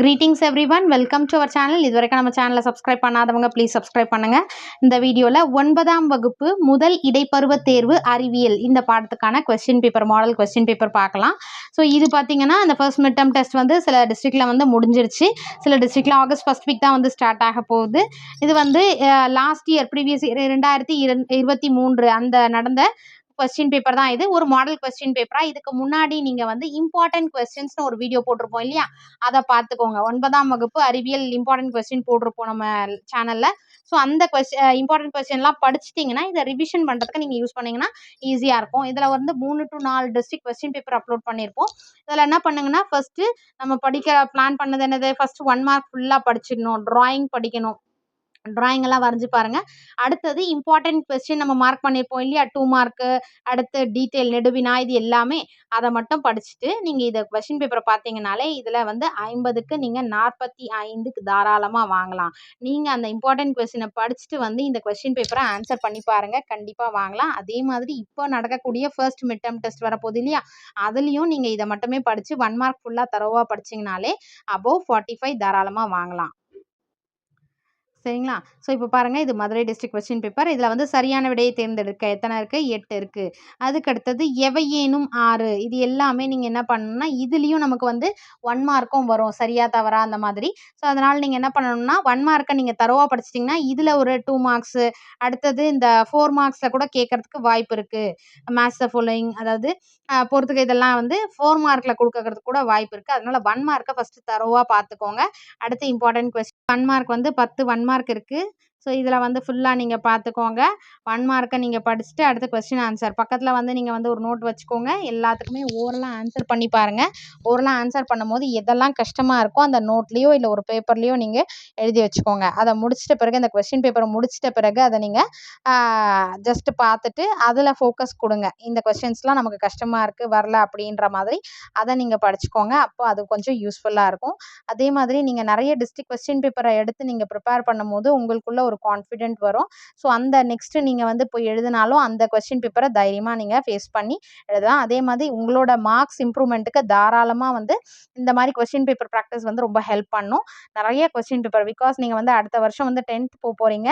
Greetings everyone welcome to our channel இது வரைக்கும் நம்ம சேனலை சப்ஸ்கிரைப் பண்ணாதவங்க ப்ளீஸ் சப்ஸ்கிரைப் பண்ணுங்கள் இந்த வீடியோவில் ஒன்பதாம் வகுப்பு முதல் இடைப்பருவ தேர்வு அறிவியல் இந்த பாடத்துக்கான question paper model question paper பார்க்கலாம். ஸோ இது பார்த்தீங்கன்னா அந்த ஃபர்ஸ்ட் மிட் டெஸ்ட் வந்து சில டிஸ்ட்ரிக்டில் வந்து முடிஞ்சிருச்சு. சில டிஸ்ட்ரிக்டில் ஆகஸ்ட் ஃபஸ்ட் வீக் தான் வந்து ஸ்டார்ட் ஆக போகுது. இது வந்து லாஸ்ட் இயர் ப்ரீவியஸ் இயர் ரெண்டாயிரத்தி இருபத்தி மூன்று அந்த நடந்த கொஸ்டின் பேப்பர் தான் இது. ஒரு மாடல் கொஸ்டின் பேப்பரா இதுக்கு முன்னாடி நீங்க வந்து இம்பார்ட்டன்ட் கொஸ்டின்ஸ்னு ஒரு வீடியோ போட்டிருப்போம் இல்லையா? அதை பார்த்துக்கோங்க. ஒன்பதாம் வகுப்பு அறிவியல் இம்பார்ட்டன்ட் கொஸ்டின் போட்டிருப்போம் நம்ம சேனல்ல ஸோ அந்த கொஸ்டின் இம்பார்ட்டன்ட் கொஸ்டின்லாம் படிச்சிட்டிங்கன்னா இதை ரிவிஷன் பண்ணுறதுக்கு நீங்கள் யூஸ் பண்ணீங்கன்னா ஈஸியாக இருக்கும். இதில் வந்து மூணு டு நாலு டிஸ்ட்ரிக்ட் கொஸ்டின் பேப்பர் அப்லோட் பண்ணியிருப்போம். இதில் என்ன பண்ணுங்கன்னா ஃபஸ்ட்டு நம்ம படிக்க பிளான் பண்ணது என்னது? ஃபஸ்ட்டு ஒன் மார்க் ஃபுல்லாக படிச்சிடணும். ட்ராயிங் படிக்கணும். ட்ராயிங்கெல்லாம் வரைஞ்சி பாருங்கள் அடுத்தது இம்பார்ட்டன்ட் கொஸ்டின் நம்ம மார்க் பண்ணியிருப்போம் இல்லையா? டூ மார்க்கு அடுத்து டீட்டெயில் நெடுவினா இது எல்லாமே அதை மட்டும் படிச்சுட்டு நீங்கள் இதை கொஸ்டின் பேப்பரை பார்த்தீங்கனாலே இதில் வந்து ஐம்பதுக்கு நீங்கள் நாற்பத்தி ஐந்துக்கு தாராளமாக வாங்கலாம். நீங்கள் அந்த இம்பார்ட்டன்ட் கொஸ்டினை படிச்சுட்டு வந்து இந்த கொஸ்டின் பேப்பரை ஆன்சர் பண்ணி பாருங்கள் கண்டிப்பாக வாங்கலாம். அதே மாதிரி இப்போ நடக்கக்கூடிய ஃபர்ஸ்ட் மிட் டேர்ம் டெஸ்ட் வரப்போகுது இல்லையா? அதுலேயும் நீங்கள் இதை மட்டுமே படித்து ஒன் மார்க் ஃபுல்லாக தரவாக படிச்சிங்கனாலே அபோவ் ஃபார்ட்டி ஃபைவ் தாராளமாக வாங்கலாம். சரிங்களா? ஸோ இப்போ பாருங்கள் இது மதுரை டிஸ்ட்ரிக்ட் கொஸ்டின் பேப்பர். இதில் வந்து சரியான விடையை தேர்ந்தெடுக்க எத்தனை இருக்குது எட்டு இருக்குது அதுக்கு அடுத்தது எவையேனும் ஆறு. இது எல்லாமே நீங்கள் என்ன பண்ணணும்னா இதுலேயும் நமக்கு வந்து ஒன் மார்க்கும் வரும். சரியா தவறா அந்த மாதிரி. ஸோ அதனால் நீங்கள் என்ன பண்ணணும்னா ஒன் மார்க்கை நீங்கள் தரவாக படிச்சிட்டிங்கன்னா இதில் ஒரு டூ மார்க்ஸு அடுத்தது இந்த ஃபோர் மார்க்ஸில் கூட கேட்குறதுக்கு வாய்ப்பு இருக்குது மேத்ஸ் ஃபாலோயிங் அதாவது பொறுத்துக்க இதெல்லாம் வந்து ஃபோர் மார்க்கில் கொடுக்கறதுக்கு கூட வாய்ப்பு இருக்குது அதனால் ஒன் மார்க்கை ஃபஸ்ட்டு தரவாக பார்த்துக்கோங்க அடுத்து இம்பார்ட்டன்ட் கொஸ்டின் ஒன் மார்க் வந்து பத்து ஒன் மார்க் மார்க் இருக்குது ஸோ இதில் வந்து ஃபுல்லாக நீங்கள் பார்த்துக்கோங்க ஒன் மார்க்கை நீங்கள் படிச்சுட்டு அடுத்த கொஸ்டின் ஆன்சர் பக்கத்தில் வந்து நீங்கள் வந்து ஒரு நோட் வச்சுக்கோங்க. எல்லாத்துக்குமே ஓரலாக ஆன்சர் பண்ணி பாருங்கள் ஓரலாக ஆன்சர் பண்ணும்போது எதெல்லாம் கஷ்டமாக இருக்கோ அந்த நோட்லேயோ இல்லை ஒரு பேப்பர்லேயோ நீங்கள் எழுதி வச்சுக்கோங்க. அதை முடிச்சிட்ட பிறகு அந்த கொஸ்டின் பேப்பரை முடிச்சிட்ட பிறகு அதை நீங்கள் ஜஸ்ட்டு பார்த்துட்டு அதில் ஃபோக்கஸ் கொடுங்க. இந்த கொஸ்டின்ஸ்லாம் நமக்கு கஷ்டமாக இருக்குது வரல அப்படின்ற மாதிரி அதை நீங்கள் படிச்சுக்கோங்க. அப்போ அது கொஞ்சம் யூஸ்ஃபுல்லாக இருக்கும். அதே மாதிரி நீங்கள் நிறைய டிஸ்ட்ரிக் கொஸ்டின் பேப்பரை எடுத்து நீங்கள் ப்ரிப்பேர் பண்ணும்போது உங்களுக்குள்ள ஒரு ஒரு கான்ஃபிடென்ட் வரும். ஸோ அந்த நெக்ஸ்ட்டு நீங்கள் வந்து போய் எழுதினாலும் அந்த கொஸ்டின் பேப்பரை தைரியமாக நீங்கள் ஃபேஸ் பண்ணி எழுதலாம். அதே மாதிரி உங்களோட மார்க்ஸ் இம்ப்ரூவ்மெண்ட்டுக்கு தாராளமாக வந்து இந்த மாதிரி கொஸ்டின் பேப்பர் ப்ராக்டிஸ் வந்து ரொம்ப ஹெல்ப் பண்ணும். நிறைய கொஸ்டின் பேப்பர் பிகாஸ் நீங்கள் வந்து அடுத்த வருஷம் வந்து டென்த் போக போகிறீங்க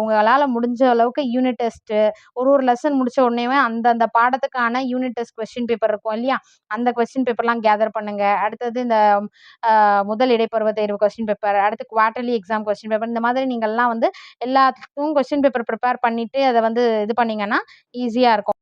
உங்களால் முடிஞ்ச அளவுக்கு யூனிட் டெஸ்ட்டு ஒரு ஒரு லெசன் முடித்த உடனே அந்தந்த பாடத்துக்கான யூனிட் டெஸ்ட் கொஸ்டின் பேப்பர் இருக்கும் இல்லையா? அந்த கொஸ்டின் பேப்பர்லாம் கேதர் பண்ணுங்கள் அடுத்தது இந்த முதல் இடைப்பருவ தேர்வு கொஸ்டின் பேப்பர் அடுத்து குவார்டர்லி எக்ஸாம் கொஸ்டின் பேப்பர் இந்த மாதிரி நீங்கள்லாம் வந்து எல்லாத்துக்கும் கொஸ்டின் பேப்பர் ப்ரிப்பேர் பண்ணிவிட்டு அதை வந்து இது பண்ணிங்கன்னா ஈஸியாக இருக்கும்.